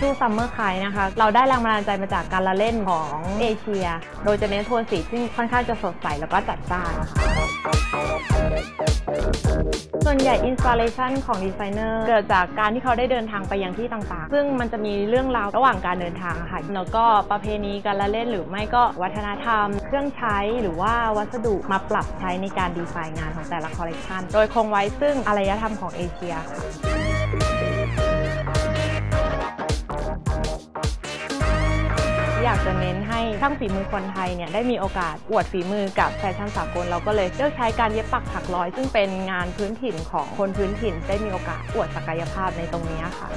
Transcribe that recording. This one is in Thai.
ชูซัมเมอร์คายนะคะ เราได้แรงบันดาลใจมาจากการละเล่นของเอเชีย โดยจะเน้นโทนสีที่ค่อนข้างจะสดใสแล้วก็จัดจ้านนะคะส่วนใหญ่อินส i เลชันของดีไซเนอร์เกิดจากการที่เขาได้เดินทางไปยังที่ต่างๆ ซึ่งมันจะมีเรื่องราวระหว่างการเดินทางค่ะ แล้วก็ประเพณีการละเล่นหรือไม่ก็วัฒนธรรม เครื่องใช้หรือว่าวัสดุมาปรับใช้ในการดีไซน์งานของแต่ละคอลเลกชันโดยคงไว้ซึ่งอารยธรรมของเอเชียค่ะ อยากจะเน้นให้ช่างฝีมือคนไทยเนี่ยได้มีโอกาสอวดฝีมือกับแฟชั่นสากลเราก็เลยเลือกใช้การเย็บปักถักร้อย ซึ่งเป็นงานพื้นถิ่นของคนพื้นถิ่น ได้มีโอกาสอวดศักยภาพในตรงนี้ค่ะ